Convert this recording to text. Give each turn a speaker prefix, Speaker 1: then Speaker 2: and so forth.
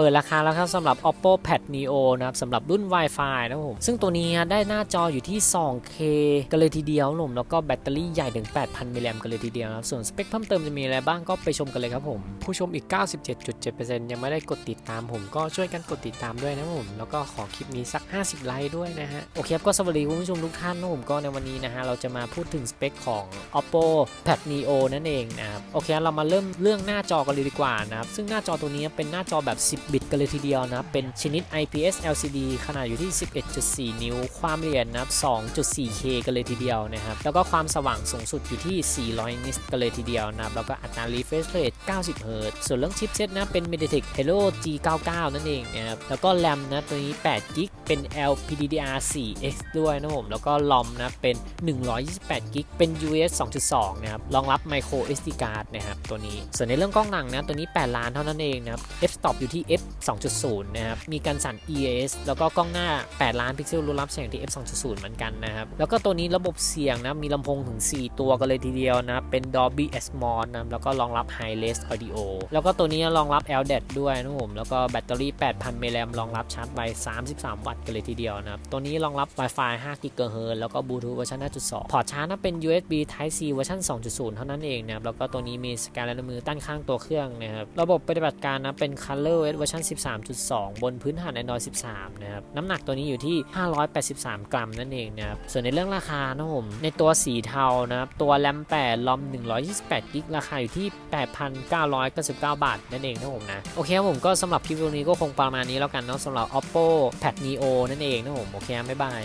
Speaker 1: เปิดราคาแล้วครับสำหรับ oppo pad neo นะครับสำหรับรุ่น wi-fi นะครับผมซึ่งตัวนี้ได้หน้าจออยู่ที่ 2k กันเลยทีเดียวครับผมแล้วก็แบตเตอรี่ใหญ่ถึง 8,000มิลลิแอมกันเลยทีเดียวครับส่วนสเปคเพิ่มเติมจะมีอะไรบ้างก็ไปชมกันเลยครับผม ผู้ชมอีก 97.7%ยังไม่ได้กดติดตามผมก็ช่วยกันกดติดตามด้วยนะผมแล้วก็ขอคลิปนี้สัก 50 ไลค์ด้วยนะฮะโอเคครับก็สวัสดีคุณผู้ชมทุกท่านนะผมก็ในวันนี้นะฮะเราจะมาพูดถึงสเปคของ oppo pad neo นั่นเองนะครับโอเคเรามาเริ่มเรื่องหน้าจอกันเลยดีกว่านะครับซึ่งหน้าจอตัวนี้เป็นหน้าจอแบบ 10บิตกันเลยทีเดียวนะเป็นชนิด IPS LCD ขนาดอยู่ที่ 11.4 นิ้ว ความละเอียดนะครับ 2.4K กันเลยทีเดียวนะครับ แล้วก็ความสว่างสูงสุดอยู่ที่ 400 นิตกันเลยทีเดียวนะครับ แล้วก็อัตรา refresh rate 90 Hz ส่วนเรื่องชิปเซตนะเป็น MediaTek Helio G99 นั่นเองนะครับ แล้วก็ RAM นะตัวนี้8 g b เป็น LPDDR4X ด้วยนะผม แล้วก็ ROM นะเป็น 128 g b เป็น US 2.2 นะครับ รองรับ Micro SD card นะครับตัวนี้ ส่วนในเรื่องกล้องหลังนะตัวนี้ 8 ล้านเท่านั้นเองนะครับ f stop อยู่ที่ f 2.0 นะครับ มีการสั่น EAS แล้วก็กล้องหน้า 8 ล้านพิกเซลรูรับแสงที่ f 2.0 เหมือนกันนะครับ แล้วก็ตัวนี้ระบบเสียงนะ มีลำโพงถึง 4 ตัวกันเลยทีเดียวนะ เป็น Dolby Atmos นะ แล้วก็รองรับ High Res Audio แล้วก็ตัวนี้รองรับ LDAT ด้วยนะผม แล้วก็แบตเตอรี่ 8,000มิลลิแอมรองรับชาร์จไว33 วัตต์กันเลยทีเดียวนะครับ ตัวนี้รองรับ Wi-Fi 5 GHz แล้วก็ Bluetooth เวอร์ชัน5.2 พอร์ตชาร์จนะเป็น USB Type C เวอร์ชัน2.0 เท่านั้นเองนะครับ แล้วก็ตัวนี้มีสแกนลายนิ้วมือตั้งข้างตัวเครื่องนะครับ ระบบปฏิบัติการนะเป็น ColorOS เวอร์ชัน13.2 บนพื้นฐาน Android 13 นะครับ น้ำหนักตัวนี้อยู่ที่ 583 กรัมนั่นเองนะครับ ส่วนในเรื่องราคานะผม ในตัวสีเทานะครับ ตัวแรม8ลอม 128กิกราคาอยู่ที่ 8,999 บาท นั่นเองนะผมนะ โอเคครับผมก็สำหรับคลิปวิดีโอนี้ก็คงประมาณนี้แล้วกันเนาะสำหรับ oppo pad neo นั่นเองนะผม โอเค บ๊ายบาย